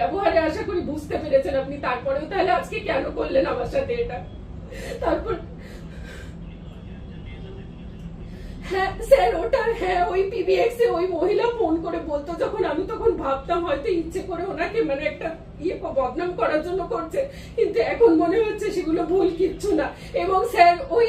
ব্যবহারে আশা করি বুঝতে পেরেছেন আপনি। তারপরেও তাহলে আজকে কেন করলেন আমার সাথে এটা? তারপর হ্যাঁ স্যার, ওটা হ্যাঁ ওই এ ওই মহিলা ফোন করে বলতো যখন আমি তখন ভাবতাম হয়তো ইচ্ছে করে ওনাকে মানে একটা ইয়ে বদনাম করার জন্য করছে। কিন্তু এখন মনে হচ্ছে সেগুলো ভুল কিচ্ছু না। এবং স্যার, ওই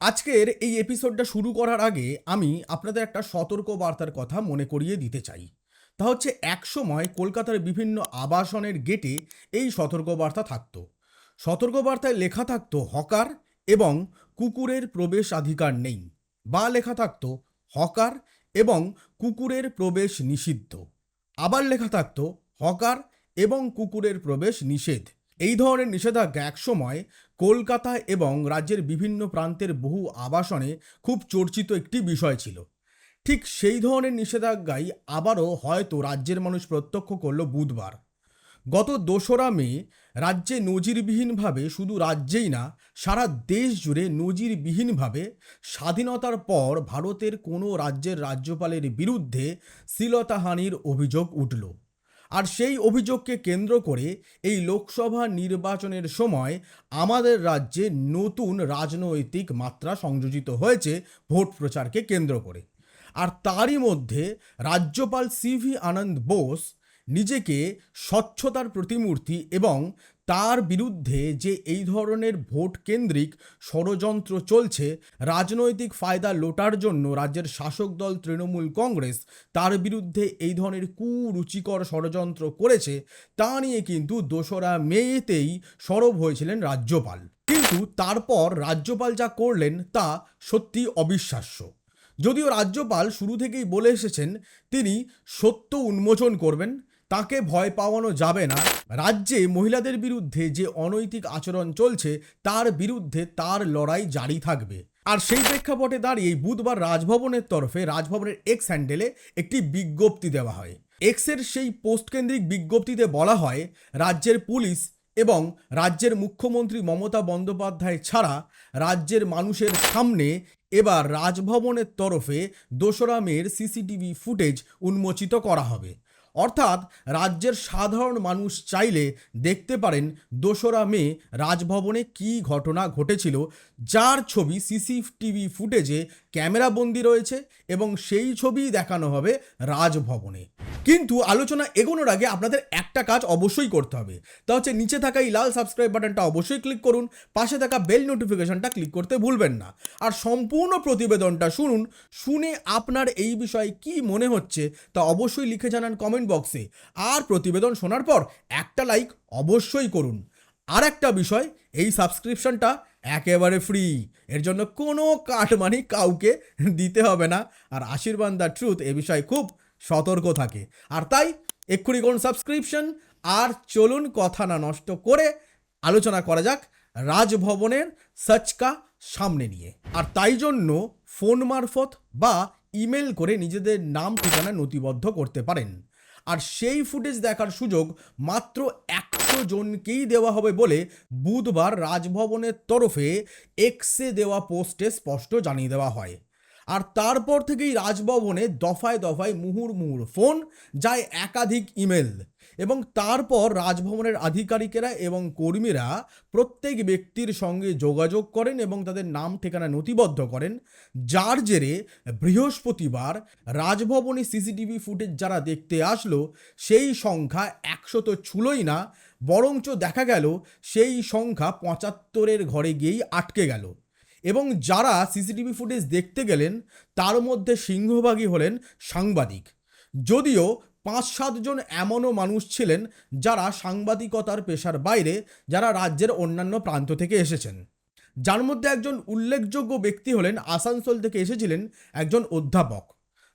আজকের এই এপিসোডটা শুরু করার আগে আমি আপনাদের একটা সতর্ক বার্তার কথা মনে করিয়ে দিতে চাই। তা হচ্ছে একসময় কলকাতার বিভিন্ন আবাসনের গেটে এই সতর্কবার্তা থাকতো। সতর্কবার্তায় লেখা থাকতো হকার এবং কুকুরের প্রবেশাধিকার নেই বা লেখা থাকতো হকার এবং কুকুরের প্রবেশ নিষিদ্ধ। আবার লেখা থাকতো হকার এবং কুকুরের প্রবেশ নিষেধ। এই ধরনের নিষেধাজ্ঞা একসময় কলকাতা এবং রাজ্যের বিভিন্ন প্রান্তের বহু আবাসনে খুব চর্চিত একটি বিষয় ছিল। ঠিক সেই ধরনের নিষেধাজ্ঞাই আবারও হয়তো রাজ্যের মানুষ প্রত্যক্ষ করল বুধবার। গত দোসরা মে রাজ্যে নজিরবিহীনভাবে শুধু রাজ্যেই না, সারা দেশ জুড়ে নজিরবিহীনভাবে স্বাধীনতার পর ভারতের কোনো রাজ্যের রাজ্যপালের বিরুদ্ধে শ্লীলতাহানির অভিযোগ উঠল। আর সেই অভিযোগকে কেন্দ্র করে এই লোকসভা নির্বাচনের সময় আমাদের রাজ্যে নতুন রাজনৈতিক মাত্রা সংযোজিত হয়েছে ভোট প্রচারকে কেন্দ্র করে। আর তারই মধ্যে রাজ্যপাল সিভি আনন্দ বোস নিজেকে স্বচ্ছতার প্রতিমূর্তি এবং তার বিরুদ্ধে যে এই ধরনের ভোট কেন্দ্রিক ষড়যন্ত্র চলছে, রাজনৈতিক ফায়দা লোটার জন্য রাজ্যের শাসক দল তৃণমূল কংগ্রেস তার বিরুদ্ধে এই ধরনের কুরুচিকর ষড়যন্ত্র করেছে, তা নিয়ে কিন্তু দোসরা মেতেই সরব হয়েছিলেন রাজ্যপাল। কিন্তু তারপর রাজ্যপাল যা করলেন তা সত্যি অবিশ্বাস্য। যদিও রাজ্যপাল শুরু থেকেই বলে এসেছেন, তিনি সত্য উন্মোচন করবেন তাকে ভয় পাওয়ানো যাবে না। রাজ্যে মহিলাদের বিরুদ্ধে যে অনৈতিক আচরণ চলছে, তার বিরুদ্ধে তার লড়াই জারি থাকবে। আর সেই প্রেক্ষাপটে দাঁড়িয়ে বুধবার রাজভবনের তরফে রাজভবনের এক্স হ্যান্ডেলে একটি বিজ্ঞপ্তি দেওয়া হয়। এক্সের সেই পোস্ট কেন্দ্রিক বিজ্ঞপ্তিতে বলা হয়, রাজ্যের পুলিশ এবং রাজ্যের মুখ্যমন্ত্রী মমতা বন্দ্যোপাধ্যায় ছাড়া রাজ্যের মানুষের সামনে এবার রাজভবনের তরফে দোসরা মের সিসিটিভি ফুটেজ উন্মোচিত করা হবে। অর্থাৎ রাজ্যের সাধারণ মানুষ চাইলে দেখতে পারেন দোসরা মে রাজভবনে কী ঘটনা ঘটেছিল। যার ছবি সিসিটিভি ফুটেজে ক্যামেরাবন্দি রয়েছে এবং সেই ছবিই দেখানো হবে রাজভবনে। কিন্তু আলোচনা এগোনোর আগে আপনাদের একটা কাজ অবশ্যই করতে হবে। তা হচ্ছে নিচে থাকা এই লাল সাবস্ক্রাইব বাটনটা অবশ্যই ক্লিক করুন, পাশে থাকা বেল নোটিফিকেশনটা ক্লিক করতে ভুলবেন না। আর সম্পূর্ণ প্রতিবেদনটা শুনুন, শুনে আপনার এই বিষয়ে কি মনে হচ্ছে তা অবশ্যই লিখে জানান কমেন্ট বক্সে আর প্রতিবেদন শোনার পর একটা লাইক অবশ্যই করুন। আর একটা বিষয়, এই সাবস্ক্রিপশনটা একেবারে ফ্রি এর জন্য কোনো কাটমানি কাউকে দিতে হবে না। আর আশীর্বাদ দ্য ট্রুথ এ বিষয়ে খুব সতর্ক থাকে। আর তাই এক্ষুনি কোন সাবস্ক্রিপশন আর চলুন কথা না নষ্ট করে আলোচনা করা যাক রাজভবনের সচকা সামনে নিয়ে। আর তাই জন্য ফোন মারফত বা ইমেল করে নিজেদের নাম ঠিকানা নথিবদ্ধ করতে পারেন। আর সেই ফুটেজ দেখার সুযোগ মাত্র একশো জনকেই দেওয়া হবে বলে বুধবার রাজভবনের তরফে এক্সে দেওয়া পোস্টে স্পষ্ট জানিয়ে দেওয়া হয়। আর তারপর থেকেই রাজভবনে দফায় দফায় মুহুর মুহুর ফোন, যায় একাধিক ইমেল। এবং তারপর রাজভবনের আধিকারিকেরা এবং কর্মীরা প্রত্যেক ব্যক্তির সঙ্গে যোগাযোগ করেন এবং তাদের নাম ঠিকানা নথিবদ্ধ করেন। যার জেরে বৃহস্পতিবার রাজভবনে সিসিটিভি ফুটেজ যারা দেখতে আসলো, সেই সংখ্যা একশো তো ছুলোই না, বরঞ্চ দেখা গেল সেই সংখ্যা পঁচাত্তরের ঘরে গিয়েই আটকে গেল। এবং যারা সিসিটিভি ফুটেজ দেখতে গেলেন, তার মধ্যে সিংহভাগই হলেন সাংবাদিক। যদিও পাঁচ সাতজন এমনও মানুষ ছিলেন যারা সাংবাদিকতার পেশার বাইরে, যারা রাজ্যের অন্যান্য প্রান্ত থেকে এসেছেন। যার মধ্যে একজন উল্লেখযোগ্য ব্যক্তি হলেন আসানসোল থেকে এসেছিলেন একজন অধ্যাপক।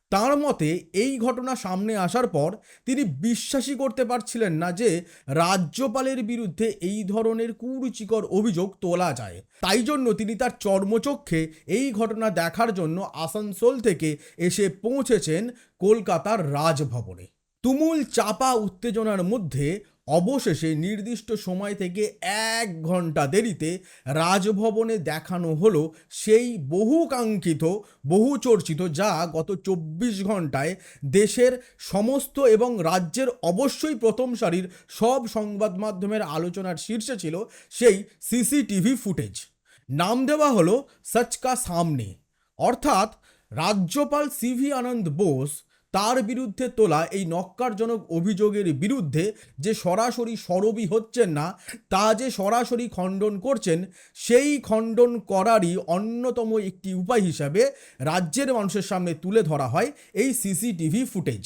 তার মতে, এই ঘটনা সামনে আসার পর তিনি বিশ্বাসই করতে পারছিলেন না যে রাজ্যপালের বিরুদ্ধে এই ধরনের কুরুচিকর অভিযোগ তোলা যায়। তাই জন্য তিনি তার চর্মচক্ষে এই ঘটনা দেখার জন্য আসানসোল থেকে এসে পৌঁছেছেন কলকাতার রাজভবনে। তুমুল চাপা উত্তেজনার মধ্যে অবশেষে নির্দিষ্ট সময় থেকে এক ঘণ্টা দেরিতে রাজভবনে দেখানো হলো সেই বহুকাঙ্ক্ষিত বহু চর্চিত যা গত চব্বিশ ঘন্টায় দেশের সমস্ত এবং রাজ্যের অবশ্যই প্রথম সারির সব সংবাদ মাধ্যমের আলোচনার শীর্ষে ছিল সেই সিসিটিভি ফুটেজ। নাম দেওয়া হলো সচকা সামনে। অর্থাৎ রাজ্যপাল সিভি আনন্দ বোস তার বিরুদ্ধে তোলা এই নক্কারজনক অভিযোগের বিরুদ্ধে যে সরাসরি সরবই হচ্ছেন না, তা যে সরাসরি খণ্ডন করছেন, সেই খণ্ডন করারই অন্যতম একটি উপায় হিসাবে রাজ্যের মানুষের সামনে তুলে ধরা হয় এই সিসিটিভি ফুটেজ।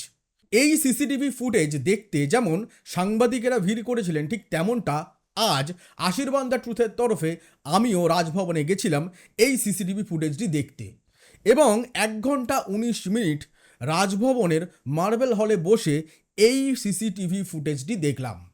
এই সিসিটিভি ফুটেজ দেখতে যেমন সাংবাদিকেরা ভিড় করেছিলেন ঠিক তেমনটা আজ আশীর্বাদ দ্য ট্রুথের তরফে আমিও রাজভবনে গেছিলাম এই সিসিটিভি ফুটেজটি দেখতে। এবং এক ঘণ্টা উনিশ মিনিট রাজভবনের মার্বেল হলে বসে এই সিসিটিভি ফুটেজটি দেখলাম।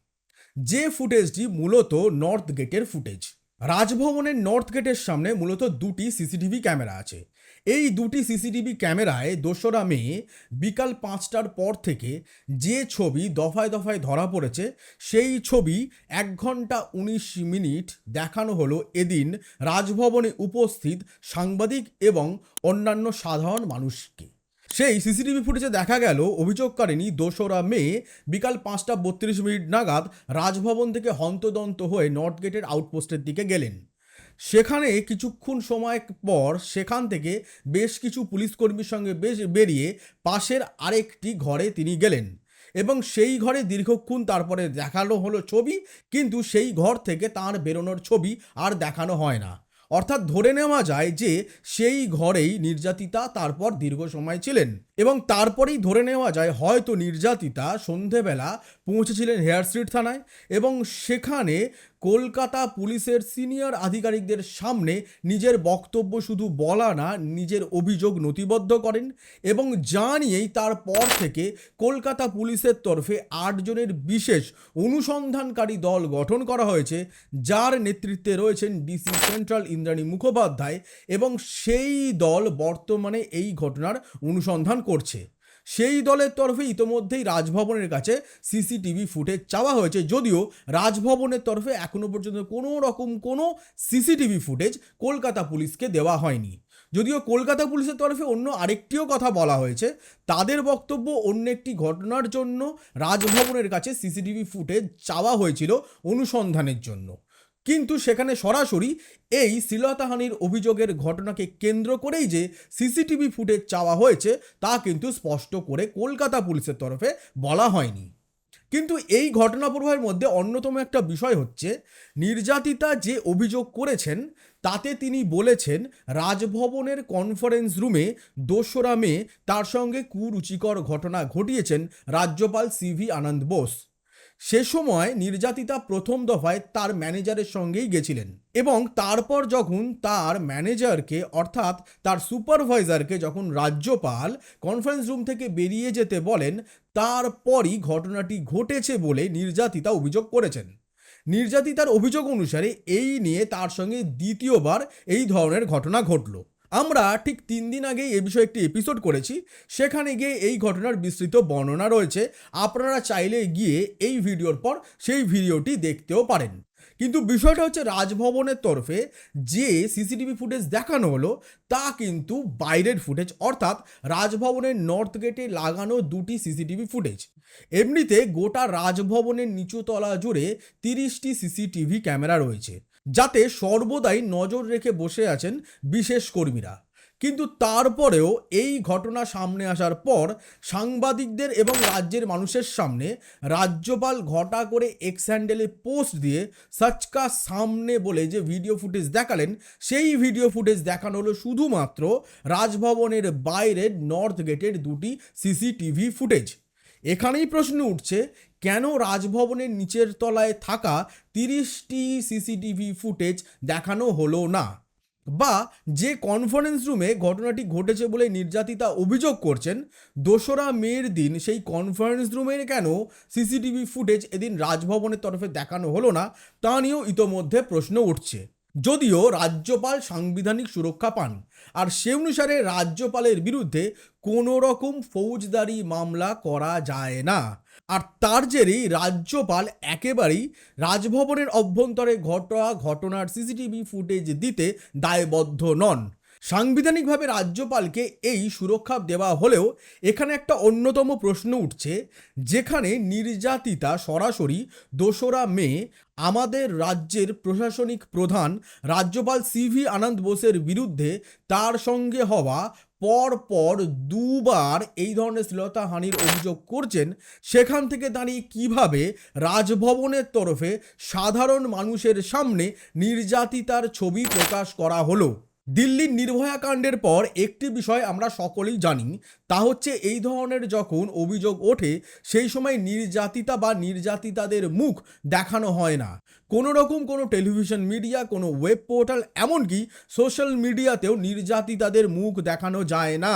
যে ফুটেজটি মূলত নর্থ গেটের ফুটেজ। রাজভবনের নর্থ গেটের সামনে মূলত দুটি সিসিটিভি ক্যামেরা আছে। এই দুটি সিসিটিভি ক্যামেরায় দোসরা মে বিকাল পাঁচটার পর থেকে যে ছবি দফায় দফায় ধরা পড়েছে, সেই ছবি এক ঘণ্টা উনিশ মিনিট দেখানো হলো এদিন রাজভবনে উপস্থিত সাংবাদিক এবং অন্যান্য সাধারণ মানুষকে। সেই সিসিটিভি ফুটেজে দেখা গেল অভিযোগকারিনী দোসরা মে বিকাল পাঁচটা বত্রিশ মিনিট নাগাদ রাজভবন থেকে হন্তদন্ত হয়ে নর্থ গেটের আউটপোস্টের দিকে গেলেন। সেখানে কিছুক্ষণ সময় পর সেখান থেকে বেশ কিছু পুলিশ কর্মীর সঙ্গে বেশ বেরিয়ে পাশের আরেকটি ঘরে তিনি গেলেন এবং সেই ঘরে দীর্ঘক্ষণ তারপরে দেখানো হলো ছবি, কিন্তু সেই ঘর থেকে তার বেরোনোর ছবি আর দেখানো হয় না। অর্থাৎ ধরে নেওয়া যায় যে সেই ঘরেই নির্যাতিতা তারপর দীর্ঘ সময় ছিলেন। এবং তারপরেই ধরে নেওয়া যায় হয়তো নির্যাতিতা সন্ধেবেলা পৌঁছেছিলেন হেয়ার স্ট্রিট থানায় এবং সেখানে কলকাতা পুলিশের সিনিয়র আধিকারিকদের সামনে নিজের বক্তব্য শুধু বলা না, নিজের অভিযোগ নথিবদ্ধ করেন এবং যা নিয়েই তারপর থেকে কলকাতা পুলিশের তরফে আটজনের বিশেষ অনুসন্ধানকারী দল গঠন করা হয়েছে, যার নেতৃত্বে রয়েছেন ডিসি সেন্ট্রাল ইন্দ্রাণী মুখোপাধ্যায় এবং সেই দল বর্তমানে এই ঘটনার অনুসন্ধান করছে। সেই দলের তরফে ইতোমধ্যেই রাজভবনের কাছে সিসিটিভি ফুটেজ চাওয়া হয়েছে। যদিও রাজভবনের তরফে এখনও পর্যন্ত কোনো রকম কোনো সিসিটিভি ফুটেজ কলকাতা পুলিশকে দেওয়া হয়নি। যদিও কলকাতা পুলিশের তরফে অন্য আরেকটিও কথা বলা হয়েছে, তাদের বক্তব্য অন্য একটি ঘটনার জন্য রাজভবনের কাছে সিসিটিভি ফুটেজ চাওয়া হয়েছিল অনুসন্ধানের জন্য। কিন্তু সেখানে সরাসরি এই শ্লীলতাহানির অভিযোগের ঘটনাকে কেন্দ্র করেই যে সিসিটিভি ফুটেজ চাওয়া হয়েছে, তা কিন্তু স্পষ্ট করে কলকাতা পুলিশের তরফে বলা হয়নি। কিন্তু এই ঘটনা প্রবাহের মধ্যে অন্যতম একটা বিষয় হচ্ছে, নির্যাতিতা যে অভিযোগ করেছেন, তাতে তিনি বলেছেন, রাজভবনের কনফারেন্স রুমে দোসরা মে তার সঙ্গে কুরুচিকর ঘটনা ঘটিয়েছেন রাজ্যপাল সিভি আনন্দ বোস। সে সময় নির্যাতিতা প্রথম দফায় তার ম্যানেজারের সঙ্গেই গেছিলেন এবং তারপর যখন তার ম্যানেজারকে, অর্থাৎ তার সুপারভাইজারকে যখন রাজ্যপাল কনফারেন্স রুম থেকে বেরিয়ে যেতে বলেন, তারপরই ঘটনাটি ঘটেছে বলে নির্যাতিতা অভিযোগ করেছেন। নির্যাতিতার অভিযোগ অনুসারে এই নিয়ে তার সঙ্গে দ্বিতীয়বার এই ধরনের ঘটনা ঘটলো। আমরা ঠিক তিন দিন আগে এ বিষয়ে একটি এপিসোড করেছি। সেখানে গিয়ে এই ঘটনার বিস্তৃত বর্ণনা রয়েছে। আপনারা চাইলে গিয়ে এই ভিডিওর পর সেই ভিডিওটি দেখতেও পারেন। কিন্তু বিষয়টা হচ্ছে রাজভবনের তরফে যে সিসিটিভি ফুটেজ দেখানো হলো, তা কিন্তু বাইরের ফুটেজ। অর্থাৎ রাজভবনের নর্থ গেটে লাগানো দুটি সিসিটিভি ফুটেজ। এমনিতে গোটা রাজভবনের নিচুতলা জুড়ে তিরিশটি সিসিটিভি ক্যামেরা রয়েছে। যাতে সর্বদাই নজর রেখে বসে আছেন বিশেষ কর্মীরা। কিন্তু তারপরেও এই ঘটনা সামনে আসার পর সাংবাদিকদের এবং রাজ্যের মানুষের সামনে রাজ্যপাল ঘটা করে এক্স হ্যান্ডেলে পোস্ট দিয়ে সচকা সামনে বলে যে ভিডিও ফুটেজ দেখালেন, সেই ভিডিও ফুটেজ দেখানো হলো শুধুমাত্র রাজভবনের বাইরের নর্থ গেটের দুটি সিসিটিভি ফুটেজ এখানেই প্রশ্ন উঠছে, কেন রাজভবনের নিচের তলায় থাকা তিরিশটি সিসিটিভি ফুটেজ দেখানো হলো না? বা যে কনফারেন্স রুমে ঘটনাটি ঘটেছে বলে নির্যাতিতা অভিযোগ করছেন, দোসরা মের দিন সেই কনফারেন্স রুমের কেন সিসিটিভি ফুটেজ এদিন রাজভবনের তরফে দেখানো হলো না, তা নিয়েও ইতোমধ্যে প্রশ্ন উঠছে। যদিও রাজ্যপাল সাংবিধানিক সুরক্ষা পান, আর সে অনুসারে রাজ্যপালের বিরুদ্ধে কোনো রকম ফৌজদারি মামলা করা যায় না। আর তার জেরেই রাজ্যপাল একেবারেই রাজভবনের অভ্যন্তরে ঘটা ঘটনার সিসিটিভি ফুটেজ দিতে দায়বদ্ধ নন। সাংবিধানিকভাবে রাজ্যপালকে এই সুরক্ষা দেওয়া হলেও এখানে একটা অন্যতম প্রশ্ন উঠছে, যেখানে নির্যাতিতা সরাসরি দোসরা মে আমাদের রাজ্যের প্রশাসনিক প্রধান রাজ্যপাল সিভি আনন্দ বোসের বিরুদ্ধে তার সঙ্গে হওয়া পর পর দুবার এই ধরনের শ্লীলতাহানির অভিযোগ করছেন। সেখান থেকে দাঁড়িয়ে কীভাবে রাজভবনের তরফে সাধারণ মানুষের সামনে নির্যাতিতার ছবি প্রকাশ করা হলো? দিল্লির নির্ভয়া কাণ্ডের পর একটি বিষয় আমরা সকলেই জানি, তা হচ্ছে এই ধরনের যখন অভিযোগ ওঠে, সেই সময় নির্যাতিতা বা নির্যাতিতাদের মুখ দেখানো হয় না। কোনো রকম কোনো টেলিভিশন মিডিয়া, কোনো ওয়েব পোর্টাল, এমনকি সোশ্যাল মিডিয়াতেও নির্যাতিতাদের মুখ দেখানো যায় না।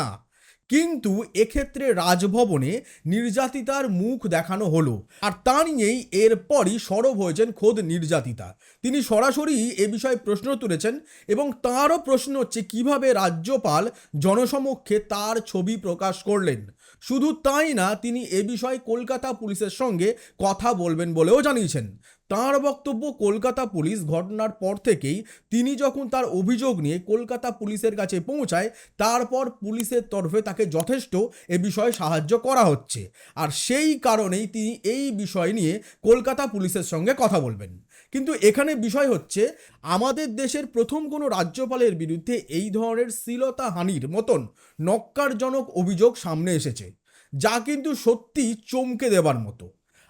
কিন্তু এক্ষেত্রে রাজভবনে নির্যাতিতার মুখ দেখানো হলো। আর তা নিয়েই এরপরই সরব হয়েছেন খোদ নির্যাতিতা। তিনি সরাসরি এ বিষয়ে প্রশ্ন তুলেছেন এবং তাঁরও প্রশ্ন হচ্ছে, কীভাবে রাজ্যপাল জনসমক্ষে তার ছবি প্রকাশ করলেন? শুধু তাই না, তিনি এ বিষয়ে কলকাতা পুলিশের সঙ্গে কথা বলবেন বলেও জানিয়েছেন। তার বক্তব্য কলকাতা পুলিশ ঘটনার পর থেকেই তিনি যখন তার অভিযোগ নিয়ে কলকাতা পুলিশের কাছে পৌঁছায়, তারপর পুলিশের তরফে তাকে যথেষ্ট এ বিষয়ে সাহায্য করা হচ্ছে। আর সেই কারণেই তিনি এই বিষয় নিয়ে কলকাতা পুলিশের সঙ্গে কথা বলবেন। কিন্তু এখানে বিষয় হচ্ছে, আমাদের দেশের প্রথম কোনো রাজ্যপালের বিরুদ্ধে এই ধরনের শ্লীলতা হানির মতন নক্কারজনক অভিযোগ সামনে এসেছে, যা কিন্তু সত্যি চমকে দেবার মতো।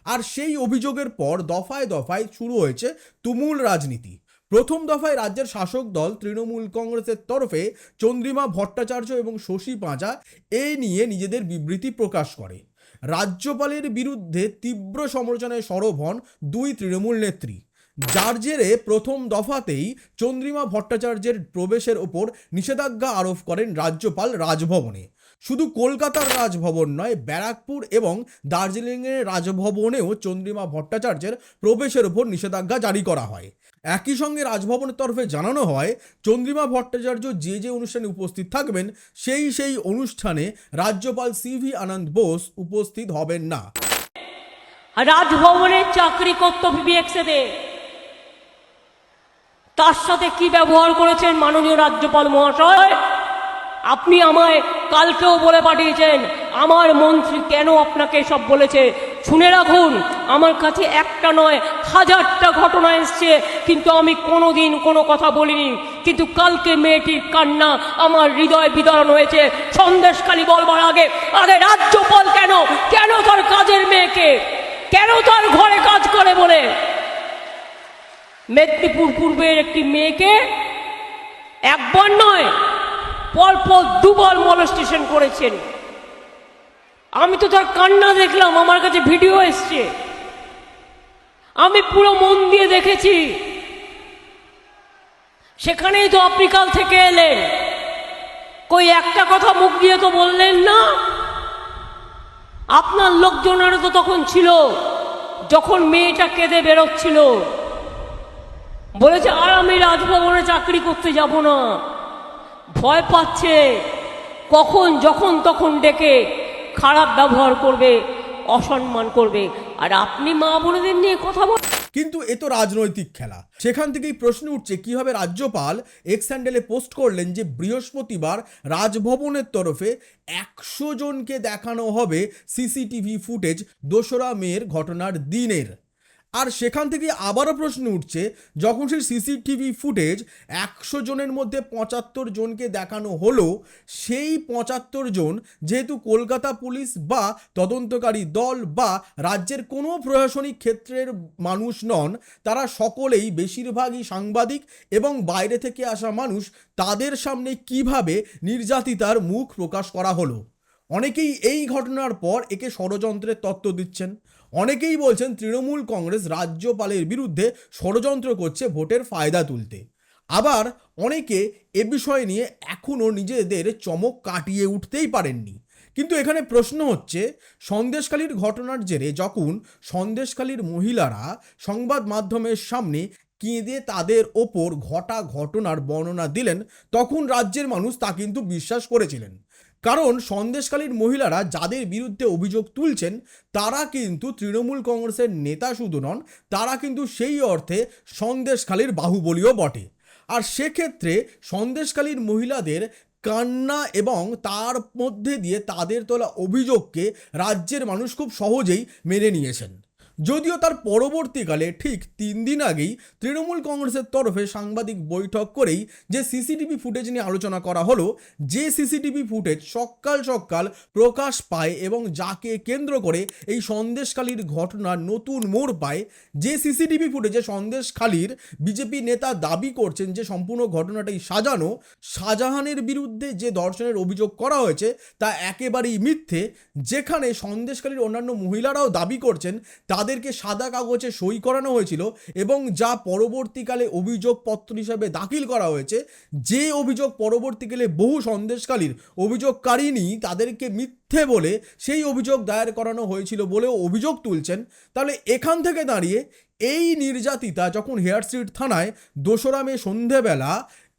আর সেই অভিযোগের পর দফায় দফায় শুরু হয়েছে তুমুল রাজনীতি। প্রথম দফায় রাজ্যের শাসক দল তৃণমূল কংগ্রেসের তরফে চন্দ্রিমা ভট্টাচার্য এবং শশী পাঁজা এ নিয়ে নিজেদের বিবৃতি প্রকাশ করে। রাজ্যপালের বিরুদ্ধে তীব্র সমালোচনায় সরব হন দুই তৃণমূল নেত্রী। যার জেরে প্রথম দফাতেই চন্দ্রিমা ভট্টাচার্যের প্রবেশের ওপর নিষেধাজ্ঞা আরোপ করেন রাজ্যপাল রাজভবনে। শুধু কলকাতার রাজভবন নয়, ব্যারাকপুর এবং দার্জিলিংয়ের রাজভবনেও চন্দ্রিমা ভট্টাচার্যের প্রবেশের ওপর নিষেধাজ্ঞা জারি করা হয়। একই সঙ্গে রাজভবনের তরফে জানানো হয়, চন্দ্রিমা ভট্টাচার্য যে যে অনুষ্ঠানে উপস্থিত থাকবেন, সেই সেই অনুষ্ঠানে রাজ্যপাল সিভি আনন্দ বোস উপস্থিত হবেন না। রাজভবনে চাকরি করত বিবিএক্সেতে তার সাথে কি ব্যবহার করেছেন মাননীয় রাজ্যপাল মহাশয়? আপনি আমায় কালকেও বলে পাঠিয়েছেন, আমার মন্ত্রী কেন আপনাকে সব বলেছে? শুনে রাখুন, আমার কাছে একটা নয়, হাজারটা ঘটনা এসছে, কিন্তু আমি কোনোদিন কোনো কথা বলিনি। কিন্তু কালকে মেয়েটির কান্না আমার হৃদয় বিদারণ হয়েছে। সন্দেশখালী বলবার আগে আগে রাজ্যপাল কেন? কেন তার কাজের মেয়েকে? কেন তার ঘরে কাজ করে বলে? মেদিনীপুর পূর্বের একটি মেয়েকে একবার নয় পরপর দুবার মলস্টেশন করেছেন। আমি তো তার কান্না দেখলাম, আমার কাছে ভিডিও এসছে। আমি পুরো মন দিয়ে দেখেছি। সেখানেই তো আপনি কাল থেকে এলেন। কই একটা কথা মুখ দিয়ে তো বললেন না? আপনার লোকজনেরও তো তখন ছিল, যখন মেয়েটা কেঁদে বেরোচ্ছিল। বলেছে, আর আমি রাজভবনে চাকরি করতে যাব না। ভয় পাচ্ছে। কখন, যখন, তখন ডেকে খারাপ ব্যবহার করবে, অসম্মান করবে। আর আপনি মা বোনেদের নিয়ে কথা বল কিন্তু এ তো রাজনৈতিক খেলা। সেখান থেকেই প্রশ্ন উঠছে, কীভাবে রাজ্যপাল এক্স হ্যান্ডেলে পোস্ট করলেন যে, বৃহস্পতিবার রাজভবনের তরফে একশো জনকে দেখানো হবে সিসিটিভি ফুটেজ দোসরা মেয়ের ঘটনার দিনের। আর সেখান থেকে আবারও প্রশ্ন উঠছে, যখন সেই সিসিটিভি ফুটেজ একশো জনের মধ্যে পঁচাত্তর জনকে দেখানো হলো, সেই পঁচাত্তর জন যেহেতু কলকাতা পুলিশ বা তদন্তকারী দল বা রাজ্যের কোনো প্রশাসনিক ক্ষেত্রের মানুষ নন, তারা সকলেই বেশিরভাগই সাংবাদিক এবং বাইরে থেকে আসা মানুষ, তাদের সামনে কীভাবে নির্যাতিতার মুখ প্রকাশ করা হলো? অনেকেই এই ঘটনার পর একে ষড়যন্ত্রের তত্ত্ব দিচ্ছেন। অনেকেই বলছেন তৃণমূল কংগ্রেস রাজ্যপালের বিরুদ্ধে ষড়যন্ত্র করছে ভোটের ফায়দা তুলতে। আবার অনেকে এ বিষয় নিয়ে এখনও নিজেদের চমক কাটিয়ে উঠতেই পারেননি। কিন্তু এখানে প্রশ্ন হচ্ছে সন্দেশকালীর ঘটনার জেরে যখন সন্দেশকালীর মহিলারা সংবাদ মাধ্যমের সামনে কেঁদে তাদের ওপর ঘটা ঘটনার বর্ণনা দিলেন, তখন রাজ্যের মানুষ তা কিন্তু বিশ্বাস করেছিলেন। কারণ সন্দেশকালীর মহিলারা যাদের বিরুদ্ধে অভিযোগ তুলছেন, তারা কিন্তু তৃণমূল কংগ্রেসের নেতা শুধু নন, তারা কিন্তু সেই অর্থে সন্দেশখালীর বাহুবলীও বটে। আর সেক্ষেত্রে সন্দেশকালীর মহিলাদের কান্না এবং তার মধ্যে দিয়ে তাদের তোলা অভিযোগকে রাজ্যের মানুষ খুব সহজেই মেনে নিয়েছেন। যদিও তার পরবর্তীকালে ঠিক তিন দিন আগেই তৃণমূল কংগ্রেসের তরফে সাংবাদিক বৈঠক করেই যে সিসিটিভি ফুটেজ নিয়ে আলোচনা করা হলো, যে সিসিটিভি ফুটেজ সকাল সকাল প্রকাশ পায় এবং যাকে কেন্দ্র করে এই সন্দেশখালীর ঘটনা নতুন মোড় পায়, যে সিসিটিভি ফুটেজে সন্দেশখালীর বিজেপি নেতা দাবি করছেন যে সম্পূর্ণ ঘটনাটাই সাজানো, শাহজাহানের বিরুদ্ধে যে ধর্ষণের অভিযোগ করা হয়েছে তা একেবারেই মিথ্যে, যেখানে সন্দেশখালীর অন্যান্য মহিলারাও দাবি করছেন তাদেরকে সাদা কাগজে সই করানো হয়েছিল এবং যা পরবর্তীকালে অভিযোগপত্র হিসাবে দাখিল করা হয়েছে, যে অভিযোগ পরবর্তীকালে বহু সন্দেশকালীর অভিযোগকারিনী তাদেরকে মিথ্যে বলে সেই অভিযোগ দায়ের করানো হয়েছিল বলেও অভিযোগ তুলছেন। তাহলে এখান থেকে দাঁড়িয়ে এই নির্যাতিতা যখন হেয়ার স্ট্রিট থানায় দোসরা মে সন্ধেবেলা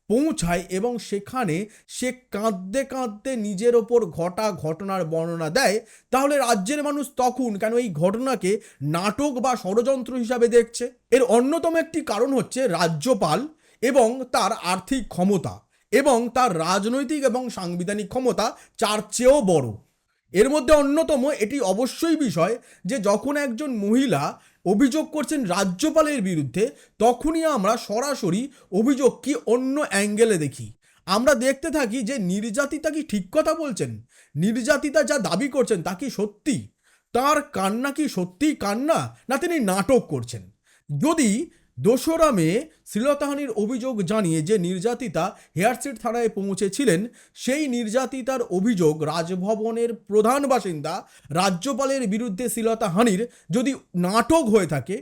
পৌঁছায় এবং সেখানে সে কাঁদতে কাঁদতে নিজের ওপর ঘটা ঘটনার বর্ণনা দেয়। তাহলে রাজ্যের মানুষ তখন কেন এই ঘটনাকে নাটক বা ষড়যন্ত্র হিসাবে দেখছে? এর অন্যতম একটি কারণ হচ্ছে রাজ্যপাল এবং তার আর্থিক ক্ষমতা এবং তার রাজনৈতিক এবং সাংবিধানিক ক্ষমতা চার চেয়েও বড়। এর মধ্যে অন্যতম এটি অবশ্যই বিষয় যে যখন একজন মহিলা অভিযোগ করছেন রাজ্যপালের বিরুদ্ধে, তখনই আমরা সরাসরি অভিযোগ কি অন্য অ্যাঙ্গেলে দেখি। আমরা দেখতে থাকি যে নির্যাতিতা কি ঠিক কথা বলছেন? নির্যাতিতা যা দাবি করছেন তা কি সত্যি? তার কান্না কি সত্যিই কান্না, না তিনি নাটক করছেন? যদি দোসরা মে শ্লীলতাহানির অভিযোগ জানিয়ে যে নির্যাতিতা হেয়ারস্ট্রিট থানায় পৌঁছেছিলেন, সেই নির্যাতিতার অভিযোগ রাজভবনের প্রধান বাসিন্দা রাজ্যপালের বিরুদ্ধে শ্লীলতাহানির যদি নাটক হয়ে থাকে,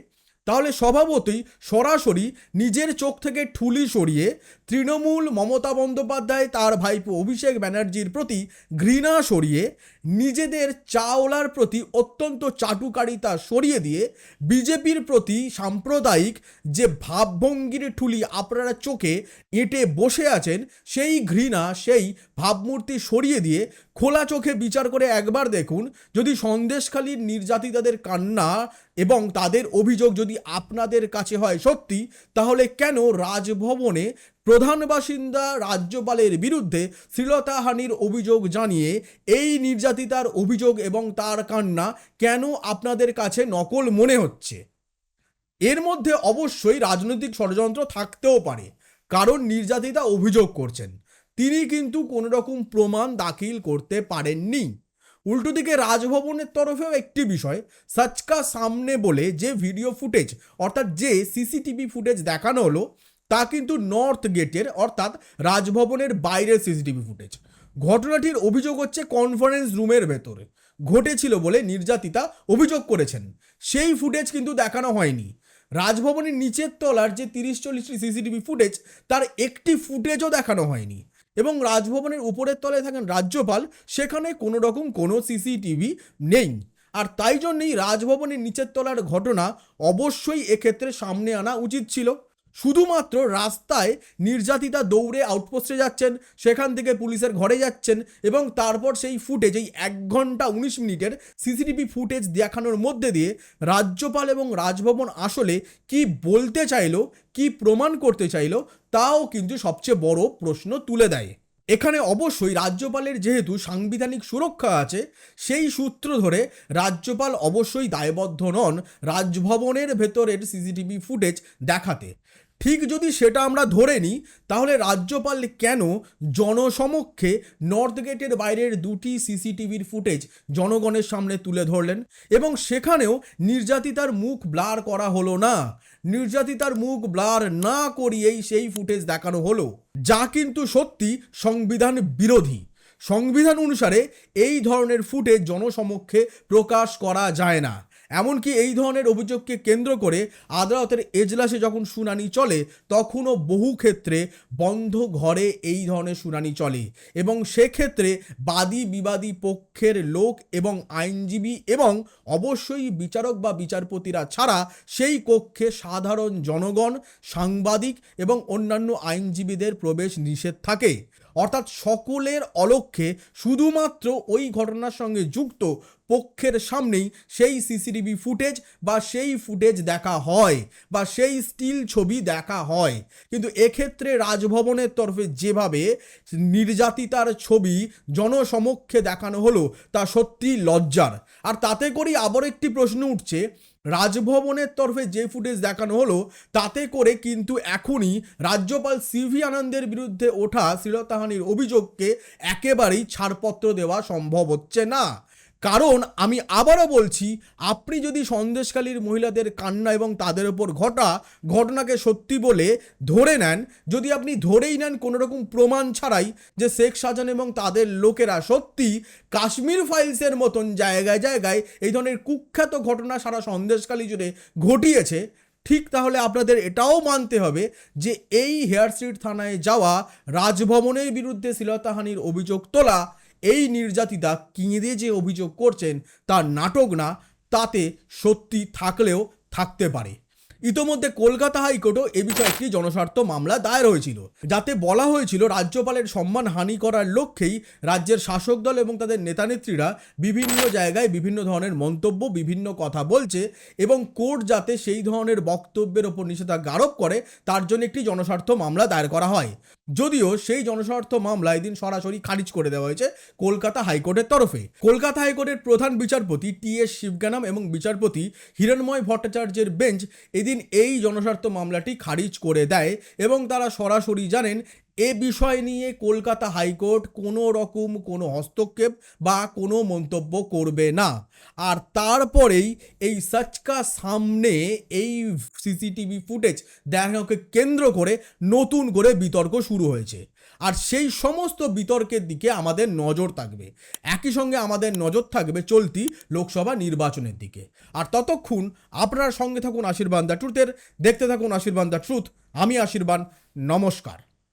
তাহলে স্বভাবতই সরাসরি নিজের চোখ থেকে ঠুলি সরিয়ে তৃণমূল মমতা বন্দ্যোপাধ্যায় তার ভাইপো অভিষেক ব্যানার্জির প্রতি ঘৃণা সরিয়ে নিজেদের চাওলার প্রতি অত্যন্ত চাটুকারিতা সরিয়ে দিয়ে বিজেপির প্রতি সাম্প্রদায়িক যে ভাবভঙ্গির ঠুলি আপনারা চোখে এঁটে বসে আছেন, সেই ঘৃণা, সেই ভাবমূর্তি সরিয়ে দিয়ে খোলা চোখে বিচার করে একবার দেখুন, যদি সন্দেশখালীর নির্যাতিতাদের কান্না এবং তাদের অভিযোগ যদি আপনাদের কাছে হয় সত্যি, তাহলে কেন রাজভবনে প্রধান বাসিন্দা রাজ্যপালের বিরুদ্ধে শ্লীলতাহানির অভিযোগ জানিয়ে এই নির্যাতিতার অভিযোগ এবং তার কান্না কেন আপনাদের কাছে নকল মনে হচ্ছে? এর মধ্যে অবশ্যই রাজনৈতিক ষড়যন্ত্র থাকতেও পারে, কারণ নির্যাতিতা অভিযোগ করছেন। তিনি কিন্তু কোনো রকম প্রমাণ দাখিল করতে পারেননি। উল্টো দিকে রাজভবনের তরফেও একটি বিষয় সচকা সামনে বলে যে ভিডিও ফুটেজ, অর্থাৎ যে সিসিটিভি ফুটেজ দেখানো হলো তা কিন্তু নর্থ গেটের অর্থাৎ রাজভবনের বাইরের সিসিটিভি ফুটেজ। ঘটনাটির অভিযোগ হচ্ছে কনফারেন্স রুমের ভেতরে। ঘটেছিল বলে নির্যাতিতা অভিযোগ করেছেন। সেই ফুটেজ কিন্তু দেখানো হয়নি। রাজভবনের নিচের তলার যে তিরিশ চল্লিশটি সিসিটিভি ফুটেজ, তার একটি ফুটেজও দেখানো হয়নি এবং রাজভবনের উপরের তলায় থাকেন রাজ্যপাল, সেখানে কোনো রকম কোনো সিসিটিভি নেই। আর তাই জন্যই রাজভবনের নিচের তলার ঘটনা অবশ্যই এক্ষেত্রে সামনে আনা উচিত ছিল। শুধুমাত্র রাস্তায় নির্যাতিতা দৌড়ে আউটপোস্টে যাচ্ছেন, সেখান থেকে পুলিশের ঘরে যাচ্ছেন এবং তারপর সেই ফুটেজ, এই এক ঘণ্টা উনিশ মিনিটের সিসিটিভি ফুটেজ দেখানোর মধ্যে দিয়ে রাজ্যপাল এবং রাজভবন আসলে কি বলতে চাইলো, কি প্রমাণ করতে চাইলো, তাও কিন্তু সবচেয়ে বড় প্রশ্ন তুলে দেয়। এখানে অবশ্যই রাজ্যপালের যেহেতু সাংবিধানিক সুরক্ষা আছে, সেই সূত্র ধরে রাজ্যপাল অবশ্যই দায়বদ্ধ নন রাজভবনের ভেতরের সিসিটিভি ফুটেজ দেখাতে। ঠিক যদি সেটা আমরা ধরে নিই, তাহলে রাজ্যপাল কেন জনসমক্ষে নর্থ গেটের বাইরের দুটি সিসিটিভির ফুটেজ জনগণের সামনে তুলে ধরলেন? এবং সেখানেও নির্যাতিতার মুখ ব্লার করা হলো না। নির্যাতিতার মুখ ব্লার না করিয়েই সেই ফুটেজ দেখানো হলো। যা কিন্তু সত্যি সংবিধান বিরোধী। সংবিধান অনুসারে এই ধরনের ফুটেজ জনসমক্ষে প্রকাশ করা যায় না। এমনকি এই ধরনের অভিযোগকে কেন্দ্র করে আদালতের এজলাসে যখন শুনানি চলে, তখনও বহু ক্ষেত্রে বন্ধ ঘরে এই ধরনের শুনানি চলে এবং সেক্ষেত্রে বাদী বিবাদী পক্ষের লোক এবং আইনজীবী এবং অবশ্যই বিচারক বা বিচারপতিরা ছাড়া সেই কক্ষে সাধারণ জনগণ, সাংবাদিক এবং অন্যান্য আইনজীবীদের প্রবেশ নিষেধ থাকে। অর্থাৎ সকলের অলক্ষ্যে শুধুমাত্র ওই ঘটনার সঙ্গে যুক্ত পক্ষের সামনেই সেই সিসিটিভি ফুটেজ বা সেই ফুটেজ দেখা হয় বা সেই স্টিল ছবি দেখা হয়। কিন্তু এক্ষেত্রে রাজভবনের তরফে যেভাবে নির্যাতিতার ছবি জনসমক্ষে দেখানো হলো, তা সত্যি লজ্জার। আর তাতে করেই আবার একটি প্রশ্ন উঠছে রাজভবনের তরফে যে ফুটেজ দেখানো হলো, তাতে করে কিন্তু এখনই রাজ্যপাল সিভি আনন্দের বিরুদ্ধে ওঠা শ্লীলতাহানির অভিযোগকে একেবারেই ছাড়পত্র দেওয়া সম্ভব হচ্ছে না। কারণ আমি আবারও বলছি, আপনি যদি সন্দেশকালীর মহিলাদের কান্না এবং তাদের ওপর ঘটা, ঘটনাকে সত্যি বলে ধরে নেন, যদি আপনি ধরেই নেন কোনো রকম প্রমাণ ছাড়াই যে শেখ শাহজাহান এবং তাদের লোকেরা সত্যি কাশ্মীর ফাইলসের মতন জায়গায় জায়গায় এই ধরনের কুখ্যাত ঘটনা সারা সন্দেশকালী জুড়ে ঘটিয়েছে, ঠিক তাহলে আপনাদের এটাও মানতে হবে যে এই হেয়ার স্ট্রিট থানায় যাওয়া রাজভবনের বিরুদ্ধে শ্লীলতাহানির অভিযোগ তোলা এই নির্যাতিতা কিঙে যে অভিযোগ করছেন তার নাটক না, তাতে সত্যি থাকলেও থাকতে পারে। ইতোমধ্যে কলকাতা হাইকোর্টও এ বিষয়ে একটি জনস্বার্থ মামলা দায়ের হয়েছিল, যাতে বলা হয়েছিল রাজ্যপালের সম্মান হানি করার লক্ষ্যেই রাজ্যের শাসক দল এবং তাদের নেতানেত্রীরা বিভিন্ন জায়গায় বিভিন্ন ধরনের মন্তব্য, বিভিন্ন কথা বলছে এবং কোর্ট যাতে সেই ধরনের বক্তব্যের ওপর নিষেধাজ্ঞা আরোপ করে, তার জন্য একটি জনস্বার্থ মামলা দায়ের করা হয়। যদিও সেই জনস্বার্থ মামলা এদিন সরাসরি খারিজ করে দেওয়া হয়েছে কলকাতা হাইকোর্টের তরফে। কলকাতা হাইকোর্টের প্রধান বিচারপতি টি এস শিবগানাম এবং বিচারপতি হিরণময় ভট্টাচার্যের বেঞ্চ এদিন এই জনস্বার্থ মামলাটি খারিজ করে দেয় এবং তারা সরাসরি জানেন এ বিষয় নিয়ে কলকাতা হাইকোর্ট কোনো রকম কোনো হস্তক্ষেপ বা কোনো মন্তব্য করবে না। আর তারপরেই এই সচকা সামনে এই সিসিটিভি ফুটেজ দেখানোকে কেন্দ্র করে নতুন করে বিতর্ক শুরু হয়েছে। আর সেই সমস্ত বিতর্কের দিকে আমাদের নজর থাকবে। একই সঙ্গে আমাদের নজর থাকবে চলতি লোকসভা নির্বাচনের দিকে। আর ততক্ষণ আপনার সঙ্গে থাকুন আশীর্বাদ দ্য ট্রুথের। দেখতে থাকুন আশীর্বাদ দ্য ট্রুথ। আমি আশীর্বাদ। নমস্কার।